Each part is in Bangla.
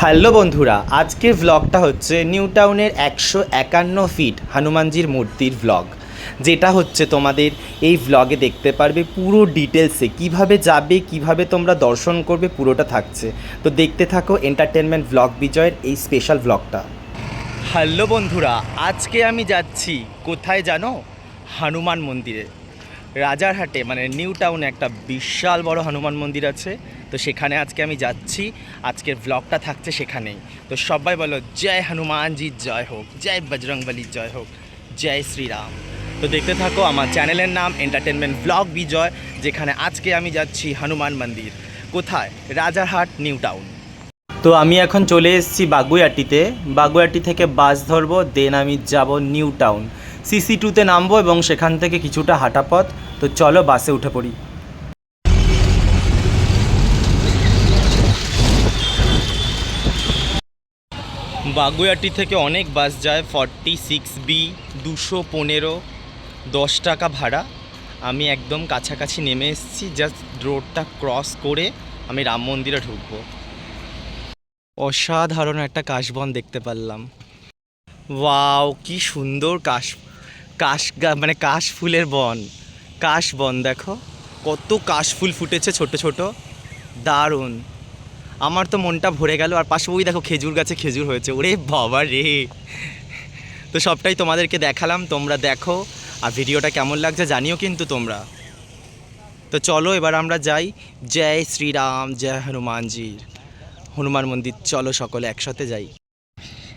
হ্যালো বন্ধুরা, আজকের ভ্লগটা হচ্ছে নিউ টাউনের একশো একান্ন ফিট হনুমানজির মূর্তির ভ্লগ যেটা হচ্ছে তোমাদের এই ভ্লগে দেখতে পারবে পুরো ডিটেলসে কীভাবে যাবে, কীভাবে তোমরা দর্শন করবে, পুরোটা থাকছে। তো দেখতে থাকো এন্টারটেনমেন্ট ভ্লগ বিজয়ের এই স্পেশাল ভ্লগটা হ্যালো বন্ধুরা, আজকে আমি যাচ্ছি, কোথায় জানো? হনুমান মন্দিরে। রাজারহাটে মানে নিউ টাউনে একটা বিশাল বড় হনুমান মন্দির আছে। তো সেখানে আজকে আমি যাচ্ছি। আজকের ব্লগটা থাকছে সেখানেই। তো সবাই বলো, জয় হনুমানজি জয় হোক। জয় বজরংবলী জয় হোক। জয় শ্রীরাম তো দেখতে থাকো, আমার চ্যানেলের নাম এন্টারটেনমেন্ট ব্লগ বিজয় যেখানে আজকে আমি যাচ্ছি হনুমান মন্দির। কোথায়? Rajarhat, New Town. তো আমি এখন চলে এসেছি বাগুইয়াটিতে বাগুইয়াটি থেকে বাস ধরবো, দেন আমি যাব নিউ টাউন। সিসি টুতে নামবো এবং সেখান থেকে কিছুটা হাঁটা পথ। তো চলো বাসে উঠে পড়ি। বাগুয়াটি থেকে অনেক বাস যায়, ফর্টি সিক্স বি, দুশো পনেরো, দশ টাকা ভাড়া। আমি একদম কাছাকাছি নেমে এসেছি, জাস্ট রোডটা ক্রস করে আমি রাম মন্দিরে ঢুকবো। অসাধারণ একটা কাশবন দেখতে পারলাম। ওয়াও, কি সুন্দর কাশ কাশ মানে কাশ ফুলের বন। কাশ বন, দেখো। কত কাশ ফুল ফুটেছে ছোট ছোট। দারুণ। আমার তো মনটা ভরে গেল। আর পাশে দেখো খেজুর গাছে খেজুর হয়েছে। ওরে বাবা রে। তো সবটাই তোমাদেরকে দেখালাম। তোমরা দেখো। আর ভিডিওটা কেমন লাগছে জানিও কিন্তু তোমরা। তো চলো, এবার আমরা যাই। জয় শ্রীরাম, জয় হনুমানজির। হনুমান মন্দির, চলো সকলে একসাথে যাই।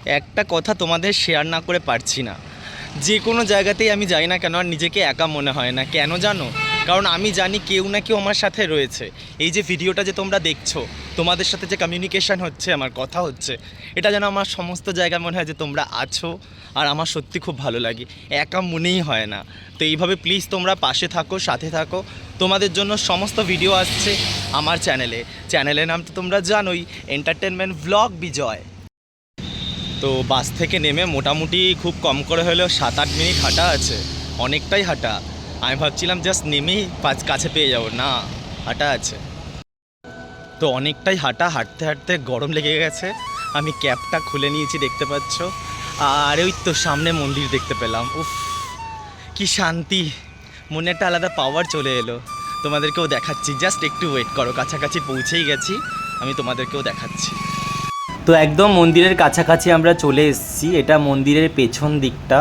একটা কথা তোমাদের শেয়ার না করে পারছি না। যে কোনো জায়গাতেই আমি যাই না কেন আর নিজেকে একা মনে হয় না। কেন জানো? কারণ আমি জানি কেউ না কেউ আমার সাথে রয়েছে। এই যে ভিডিওটা যে তোমরা দেখছ, তোমাদের সাথে যে কমিউনিকেশন হচ্ছে, আমার কথা হচ্ছে, এটা যেন আমার সমস্ত জায়গায় মনে হয় যে তোমরা আছো আর আমার সত্যি খুব ভালো লাগে। একা মনেই হয় না। তো এইভাবে প্লিজ তোমরা পাশে থাকো, সাথে থাকো। তোমাদের জন্য সমস্ত ভিডিও আসছে আমার চ্যানেলে চ্যানেলের নাম তো তোমরা জানোই এন্টারটেনমেন্ট ভ্লগ বিজয় তো বাস থেকে নেমে মোটামুটি খুব কম করে হলেও সাত আট মিনিট হাঁটা আছে, অনেকটাই হাঁটা। আমি ভাবছিলাম জাস্ট নেমেই পাঁচ কাছে পেয়ে যাব, না, হাঁটা আছে। তো অনেকটাই হাঁটা, হাঁটতে হাঁটতে গরম লেগে গেছে। আমি ক্যাবটা খুলে নিয়েছি, দেখতে পাচ্ছ। আর ওই তো সামনে মন্দির দেখতে পেলাম, উফ, কি শান্তি। মনে একটা আলাদা পাওয়ার চলে এলো। তোমাদেরকেও দেখাচ্ছি জাস্ট একটু ওয়েট করো, কাছাকাছি পৌঁছেই গেছি। আমি তোমাদেরকেও দেখাচ্ছি। তো একদম মন্দিরের কাছাকাছি আমরা চলে এসেছি। এটা মন্দিরের পেছন দিকটা।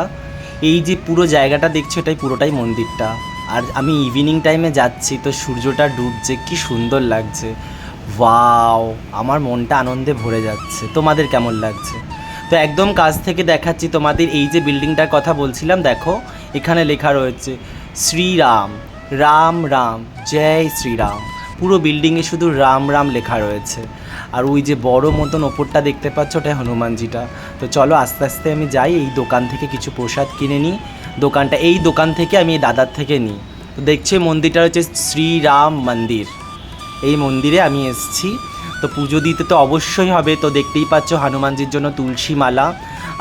এই যে পুরো জায়গাটা দেখছ, এটাই পুরোটাই মন্দিরটা। আর আমি ইভিনিং টাইমে যাচ্ছি, তো সূর্যটা ডুবছে, কি সুন্দর লাগছে। ওয়াও আমার মনটা আনন্দে ভরে যাচ্ছে। তোমাদের কেমন লাগছে? তো একদম কাছ থেকে দেখাচ্ছি তোমাদের এই যে বিল্ডিংটার কথা বলছিলাম, দেখো, এখানে লেখা রয়েছে, শ্রীরাম, রাম রাম, জয় শ্রীরাম। পুরো বিল্ডিংয়ে শুধু রাম রাম লেখা রয়েছে। আর ওই যে বড় মতন ওপরটা দেখতে পাচ্ছ, ওটা হনুমানজিটা। তো চলো আস্তে আস্তে আমি যাই, এই দোকান থেকে কিছু প্রসাদ কিনে নিই। দোকানটা, এই দোকান থেকে আমি এই দাদার থেকে নিই। তো দেখছি মন্দিরটা হচ্ছে শ্রীরাম মন্দির। এই মন্দিরে আমি এসেছি। তো পুজো দিতে তো অবশ্যই হবে। তো দেখতেই পাচ্ছ হনুমানজির জন্য তুলসী মালা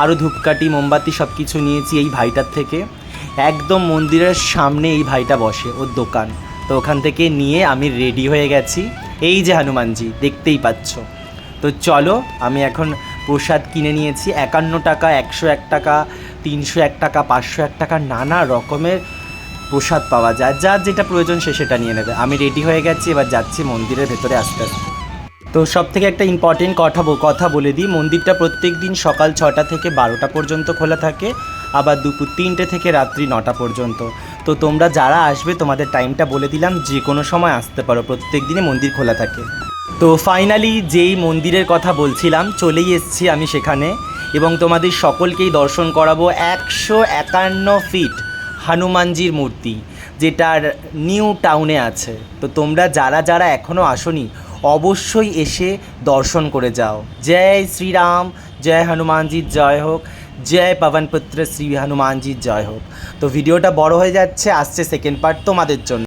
আরও ধূপকাঠি, মোমবাতি সব কিছু নিয়েছি এই ভাইটার থেকে। একদম মন্দিরের সামনে এই ভাইটা বসে, ওর দোকান। তো ওখান থেকে নিয়ে আমি রেডি হয়ে গেছি। এই যে হনুমানজি, দেখতেই পাচ্ছ। তো চলো, আমি এখন প্রসাদ কিনে নিয়েছি। একান্ন টাকা, একশো এক টাকা, তিনশো এক টাকা, পাঁচশো এক টাকা, নানা রকমের প্রসাদ পাওয়া যায়। যার যেটা প্রয়োজন সে সেটা নিয়ে নেবে। আমি রেডি হয়ে গেছি, এবার যাচ্ছি মন্দিরের ভেতরে আস্তে আস্তে। তো সব থেকে একটা ইম্পর্টেন্ট কথা কথা বলে দিই। মন্দিরটা প্রত্যেক দিন সকাল ছটা থেকে বারোটা পর্যন্ত খোলা থাকে, আবার দুপুর তিনটে থেকে রাত্রি নটা পর্যন্ত। তো তোমরা যারা আসবে, তোমাদের টাইমটা বলে দিলাম যে কোনো সময় আসতে পারো। প্রত্যেক দিনে মন্দির খোলা থাকে। তো ফাইনালি যেই মন্দিরের কথা বলছিলাম, চলেই এসেছি আমি সেখানে। এবং তোমাদের সকলকেই দর্শন করাবো একশো একান্ন ফিট হনুমানজির মূর্তি, যেটার নিউ টাউনে আছে। তো তোমরা যারা যারা এখনও আসনি অবশ্যই এসে দর্শন করে যাও। জয় শ্রীরাম, জয় হনুমানজির জয় হোক। জয় পবনপুত্র, শ্রী হনুমানজির জয় হোক। তো ভিডিওটা বড় হয়ে যাচ্ছে, আসছে সেকেন্ড পার্ট তোমাদের জন্য।